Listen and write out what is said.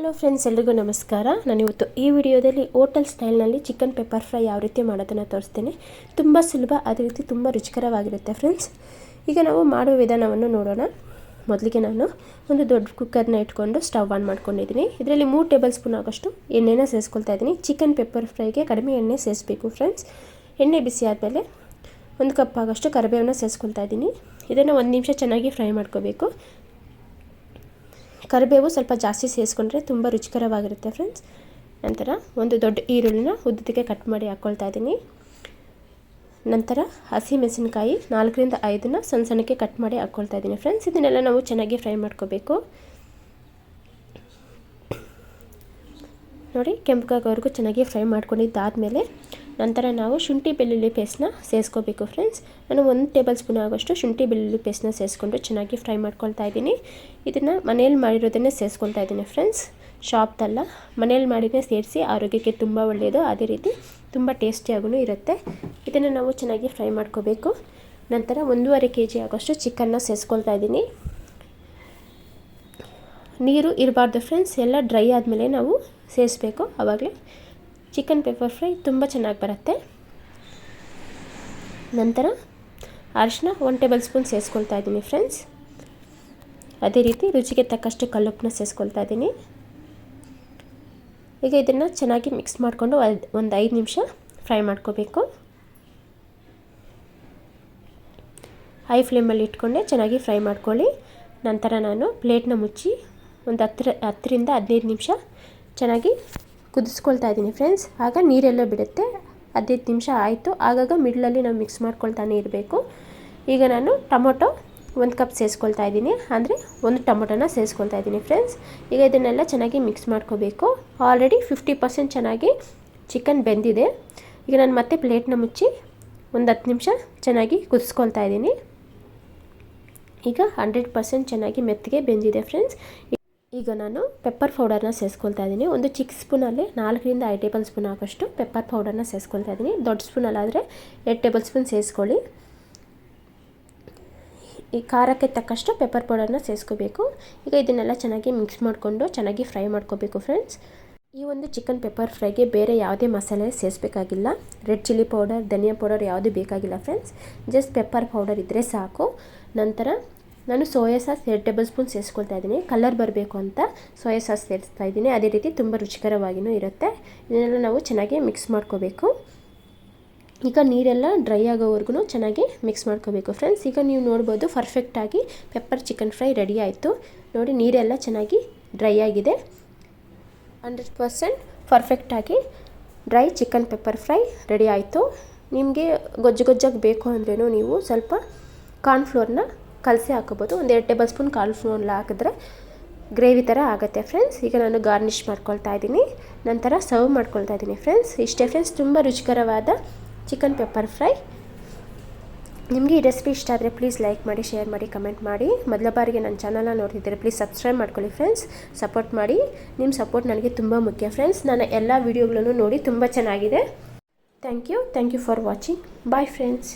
Hello friends ಎಲ್ರಿಗೂ ನಮಸ್ಕಾರ. ನಾನು ಇವತ್ತು ಈ ವಿಡಿಯೋದಲ್ಲಿ ಹೋಟೆಲ್ ಸ್ಟೈಲ್ನಲ್ಲಿ ಚಿಕನ್ ಪೆಪ್ಪರ್ ಫ್ರೈ ಯಾವ ರೀತಿ ಮಾಡೋದನ್ನು ತೋರಿಸ್ತೀನಿ. ತುಂಬ ಸುಲಭ, ಅದೇ ರೀತಿ ತುಂಬ ರುಚಿಕರವಾಗಿರುತ್ತೆ ಫ್ರೆಂಡ್ಸ್ ಈಗ ನಾವು ಮಾಡುವ ವಿಧಾನವನ್ನು ನೋಡೋಣ. ಮೊದಲಿಗೆ ನಾನು ಒಂದು ದೊಡ್ಡ ಕುಕ್ಕರ್ನ ಇಟ್ಕೊಂಡು ಸ್ಟವ್ ಆನ್ ಮಾಡ್ಕೊಂಡಿದ್ದೀನಿ. ಇದರಲ್ಲಿ ಮೂರು ಟೇಬಲ್ ಸ್ಪೂನ್ ಆಗೋಷ್ಟು ಎಣ್ಣೆನ ಸೇರಿಸ್ಕೊಳ್ತಾ ಇದ್ದೀನಿ. ಚಿಕನ್ ಪೆಪ್ಪರ್ ಫ್ರೈಗೆ ಕಡಿಮೆ ಎಣ್ಣೆ ಸೇರಿಸ್ಬೇಕು ಫ್ರೆಂಡ್ಸ್ ಎಣ್ಣೆ ಬಿಸಿ ಆದಮೇಲೆ ಒಂದು ಕಪ್ ಆಗೋಷ್ಟು ಕರಿಬೇವನ್ನು ಸೇರಿಸ್ಕೊಳ್ತಾ ಇದ್ದೀನಿ. ಇದನ್ನು ಒಂದು ನಿಮಿಷ ಚೆನ್ನಾಗಿ ಫ್ರೈ ಮಾಡ್ಕೋಬೇಕು. ಕರಿಬೇವು ಸ್ವಲ್ಪ ಜಾಸ್ತಿ ಸೇರಿಸ್ಕೊಂಡ್ರೆ ತುಂಬ ರುಚಿಕರವಾಗಿರುತ್ತೆ ಫ್ರೆಂಡ್ಸ್ ನಂತರ ಒಂದು ದೊಡ್ಡ ಈರುಳ್ಳಿನ ಉದ್ದಕ್ಕೆ ಕಟ್ ಮಾಡಿ ಹಾಕ್ಕೊಳ್ತಾ ಇದ್ದೀನಿ. ನಂತರ ಹಸಿ ಮೆಣಸಿನ್ಕಾಯಿ ನಾಲ್ಕರಿಂದ ಐದನ್ನ ಸಣ್ಣ ಸಣ್ಣಕ್ಕೆ ಕಟ್ ಮಾಡಿ ಹಾಕ್ಕೊಳ್ತಾ ಇದ್ದೀನಿ ಫ್ರೆಂಡ್ಸ್ ಇದನ್ನೆಲ್ಲ ನಾವು ಚೆನ್ನಾಗಿ ಫ್ರೈ ಮಾಡ್ಕೋಬೇಕು. ನೋಡಿ ಕೆಂಪಗಾಗೋವರೆಗೂ ಚೆನ್ನಾಗಿ ಫ್ರೈ ಮಾಡ್ಕೊಂಡಿದ್ದಾದಮೇಲೆ ನಂತರ ನಾವು ಶುಂಠಿ ಬೆಳ್ಳುಳ್ಳಿ ಪೇಸ್ಟ್ನ ಸೇರಿಸ್ಕೋಬೇಕು ಫ್ರೆಂಡ್ಸ್ ನಾನು ಒಂದು ಟೇಬಲ್ ಸ್ಪೂನ್ ಆಗೋಷ್ಟು ಶುಂಠಿ ಬೆಳ್ಳುಳ್ಳಿ ಪೇಸ್ಟ್ನ ಸೇರಿಸ್ಕೊಂಡು ಚೆನ್ನಾಗಿ ಫ್ರೈ ಮಾಡ್ಕೊಳ್ತಾ ಇದ್ದೀನಿ. ಇದನ್ನು ಮನೇಲಿ ಮಾಡಿರೋದನ್ನೇ ಸೇರಿಸ್ಕೊಳ್ತಾ ಇದ್ದೀನಿ ಫ್ರೆಂಡ್ಸ್ ಶಾಪ್ದಲ್ಲ ಮನೇಲಿ ಮಾಡಿನೇ ಸೇರಿಸಿ ಆರೋಗ್ಯಕ್ಕೆ ತುಂಬ ಒಳ್ಳೆಯದು. ಅದೇ ರೀತಿ ತುಂಬ ಟೇಸ್ಟಿಯಾಗೂ ಇರುತ್ತೆ. ಇದನ್ನು ನಾವು ಚೆನ್ನಾಗಿ ಫ್ರೈ ಮಾಡ್ಕೋಬೇಕು. ನಂತರ ಒಂದೂವರೆ ಕೆ ಜಿ ಆಗೋಷ್ಟು ಚಿಕನ್ನ ಸೇರಿಸ್ಕೊಳ್ತಾ ಇದ್ದೀನಿ. ನೀರು ಇರಬಾರ್ದು ಫ್ರೆಂಡ್ಸ್ ಎಲ್ಲ ಡ್ರೈ ಆದಮೇಲೆ ನಾವು ಸೇರಿಸ್ಬೇಕು ಆವಾಗಲೇ ಚಿಕನ್ ಪೆಪ್ಪರ್ ಫ್ರೈ ತುಂಬ ಚೆನ್ನಾಗಿ ಬರುತ್ತೆ. ನಂತರ ಅರಿಶಿನ ಒನ್ ಟೇಬಲ್ ಸ್ಪೂನ್ ಸೇರಿಸ್ಕೊಳ್ತಾ ಇದ್ದೀನಿ ಫ್ರೆಂಡ್ಸ್ ಅದೇ ರೀತಿ ರುಚಿಗೆ ತಕ್ಕಷ್ಟು ಕಲ್ಲುಪ್ಪನ್ನ ಸೇರಿಸ್ಕೊಳ್ತಾ ಇದ್ದೀನಿ. ಈಗ ಇದನ್ನು ಚೆನ್ನಾಗಿ ಮಿಕ್ಸ್ ಮಾಡಿಕೊಂಡು ಒಂದು ಐದು ನಿಮಿಷ ಫ್ರೈ ಮಾಡ್ಕೋಬೇಕು. ಹೈ ಫ್ಲೇಮಲ್ಲಿ ಇಟ್ಕೊಂಡೆ ಚೆನ್ನಾಗಿ ಫ್ರೈ ಮಾಡ್ಕೊಳ್ಳಿ. ನಂತರ ನಾನು ಪ್ಲೇಟ್ನ ಮುಚ್ಚಿ ಒಂದು ಹತ್ರ ಹತ್ತರಿಂದ ಹದಿನೈದು ನಿಮಿಷ ಚೆನ್ನಾಗಿ ಕುದಿಸ್ಕೊಳ್ತಾ ಇದ್ದೀನಿ ಫ್ರೆಂಡ್ಸ್ ಆಗ ನೀರೆಲ್ಲ ಬಿಡುತ್ತೆ. ಹದಿನೈದು ನಿಮಿಷ ಆಯಿತು. ಆಗಾಗ ಮಿಡ್ಲಲ್ಲಿ ನಾವು ಮಿಕ್ಸ್ ಮಾಡ್ಕೊಳ್ತಾನೆ ಇರಬೇಕು. ಈಗ ನಾನು ಟೊಮೊಟೊ ಒಂದು ಕಪ್ ಸೇರಿಸ್ಕೊಳ್ತಾ ಇದ್ದೀನಿ. ಅಂದರೆ ಒಂದು ಟೊಮೊಟೊನ ಸೇರಿಸ್ಕೊಳ್ತಾ ಇದ್ದೀನಿ ಫ್ರೆಂಡ್ಸ್ ಈಗ ಇದನ್ನೆಲ್ಲ ಚೆನ್ನಾಗಿ ಮಿಕ್ಸ್ ಮಾಡ್ಕೋಬೇಕು. ಆಲ್ರೆಡಿ ಫಿಫ್ಟಿ ಪರ್ಸೆಂಟ್ ಚೆನ್ನಾಗಿ ಚಿಕನ್ ಬೆಂದಿದೆ. ಈಗ ನಾನು ಮತ್ತೆ ಪ್ಲೇಟ್ನ ಮುಚ್ಚಿ ಒಂದು ಹತ್ತು ನಿಮಿಷ ಚೆನ್ನಾಗಿ ಕುದಿಸ್ಕೊಳ್ತಾ ಇದ್ದೀನಿ. ಈಗ ಹಂಡ್ರೆಡ್ ಪರ್ಸೆಂಟ್ ಚೆನ್ನಾಗಿ ಮೆತ್ತಗೆ ಬೆಂದಿದೆ ಫ್ರೆಂಡ್ಸ್ ಈಗ ನಾನು ಪೆಪ್ಪರ್ ಪೌಡರ್ನ ಸೇರಿಸ್ಕೊಳ್ತಾ ಇದ್ದೀನಿ. ಒಂದು ಚಿಕ್ಕ ಸ್ಪೂನಲ್ಲಿ ನಾಲ್ಕರಿಂದ ಐದು ಟೇಬಲ್ ಸ್ಪೂನ್ ಆಗೋಷ್ಟು ಪೆಪ್ಪರ್ ಪೌಡರ್ನ ಸೇರಿಸ್ಕೊಳ್ತಾ ಇದ್ದೀನಿ. ದೊಡ್ಡ ಸ್ಪೂನಲ್ಲಾದರೆ ಎರಡು ಟೇಬಲ್ ಸ್ಪೂನ್ ಸೇರಿಸ್ಕೊಳ್ಳಿ ಈ ಖಾರಕ್ಕೆ ತಕ್ಕಷ್ಟು ಪೆಪ್ಪರ್ ಪೌಡರ್ನ ಸೇರಿಸ್ಕೋಬೇಕು ಈಗ ಇದನ್ನೆಲ್ಲ ಚೆನ್ನಾಗಿ ಮಿಕ್ಸ್ ಮಾಡಿಕೊಂಡು ಚೆನ್ನಾಗಿ ಫ್ರೈ ಮಾಡ್ಕೋಬೇಕು ಫ್ರೆಂಡ್ಸ್ ಈ ಒಂದು ಚಿಕನ್ ಪೆಪ್ಪರ್ ಫ್ರೈಗೆ ಬೇರೆ ಯಾವುದೇ ಮಸಾಲೆ ಸೇರಿಸಬೇಕಾಗಿಲ್ಲ ರೆಡ್ ಚಿಲ್ಲಿ ಪೌಡರ್ ಧನಿಯಾ ಪೌಡರ್ ಯಾವುದೂ ಬೇಕಾಗಿಲ್ಲ ಫ್ರೆಂಡ್ಸ್ ಜಸ್ಟ್ ಪೆಪ್ಪರ್ ಪೌಡರ್ ಇದ್ದರೆ ಸಾಕು. ನಂತರ ನಾನು ಸೋಯಾ ಸಾಸ್ ಎರಡು ಟೇಬಲ್ ಸ್ಪೂನ್ ಸೇರಿಸ್ಕೊಳ್ತಾ ಇದ್ದೀನಿ. ಕಲರ್ ಬರಬೇಕು ಅಂತ ಸೋಯಾ ಸಾಸ್ ಸೇರಿಸ್ತಾ ಇದ್ದೀನಿ. ಅದೇ ರೀತಿ ತುಂಬ ರುಚಿಕರವಾಗಿಯೂ ಇರುತ್ತೆ. ಇದನ್ನೆಲ್ಲ ನಾವು ಚೆನ್ನಾಗಿ ಮಿಕ್ಸ್ ಮಾಡ್ಕೋಬೇಕು. ಈಗ ನೀರೆಲ್ಲ ಡ್ರೈ ಆಗೋವರೆಗೂ ಚೆನ್ನಾಗಿ ಮಿಕ್ಸ್ ಮಾಡ್ಕೋಬೇಕು ಫ್ರೆಂಡ್ಸ್. ಈಗ ನೀವು ನೋಡ್ಬೋದು ಪರ್ಫೆಕ್ಟಾಗಿ ಪೆಪ್ಪರ್ ಚಿಕನ್ ಫ್ರೈ ರೆಡಿ ಆಯಿತು. ನೋಡಿ ನೀರೆಲ್ಲ ಚೆನ್ನಾಗಿ ಡ್ರೈ ಆಗಿದೆ. ಹಂಡ್ರೆಡ್ ಪರ್ಸೆಂಟ್ ಪರ್ಫೆಕ್ಟಾಗಿ dry chicken pepper fry ready ಆಯಿತು. ನಿಮಗೆ ಗೊಜ್ಜು ಗೊಜ್ಜಾಗಿ ಬೇಕು ಅಂದ್ರೂ ನೀವು ಸ್ವಲ್ಪ ಕಾರ್ನ್ಫ್ಲೋರ್ನ ಕಲಸಿ ಹಾಕೋಬೋದು ಒಂದು ಎರಡು ಟೇಬಲ್ ಸ್ಪೂನ್ ಕಾರ್ನ್ಫ್ಲೋರ್ನ ಹಾಕಿದ್ರೆ ಗ್ರೇವಿ ಥರ ಆಗುತ್ತೆ ಫ್ರೆಂಡ್ಸ್. ಈಗ ನಾನು ಗಾರ್ನಿಷ್ ಮಾಡ್ಕೊಳ್ತಾ ಇದ್ದೀನಿ. ನಂತರ ಸರ್ವ್ ಮಾಡ್ಕೊಳ್ತಾ ಇದ್ದೀನಿ ಫ್ರೆಂಡ್ಸ್. ಇಷ್ಟೇ ಫ್ರೆಂಡ್ಸ್, ತುಂಬ ರುಚಿಕರವಾದ ಚಿಕನ್ ಪೆಪ್ಪರ್ ಫ್ರೈ. ನಿಮಗೆ ಈ ರೆಸಿಪಿ ಇಷ್ಟ ಆದರೆ ಪ್ಲೀಸ್ ಲೈಕ್ ಮಾಡಿ, ಶೇರ್ ಮಾಡಿ, ಕಮೆಂಟ್ ಮಾಡಿ. ಮೊದಲ ಬಾರಿಗೆ ನನ್ನ ಚಾನಲ್ನ ನೋಡ್ತಿದ್ದೀರಿ ಪ್ಲೀಸ್ ಸಬ್ಸ್ಕ್ರೈಬ್ ಮಾಡ್ಕೊಳ್ಳಿ ಫ್ರೆಂಡ್ಸ್. ಸಪೋರ್ಟ್ ಮಾಡಿ. ನಿಮ್ಮ ಸಪೋರ್ಟ್ ನನಗೆ ತುಂಬ ಮುಖ್ಯ ಫ್ರೆಂಡ್ಸ್. ನನ್ನ ಎಲ್ಲ ವೀಡಿಯೋಗಳನ್ನು ನೋಡಿ ತುಂಬ ಚೆನ್ನಾಗಿದೆ. Thank you. Thank you for watching. Bye friends.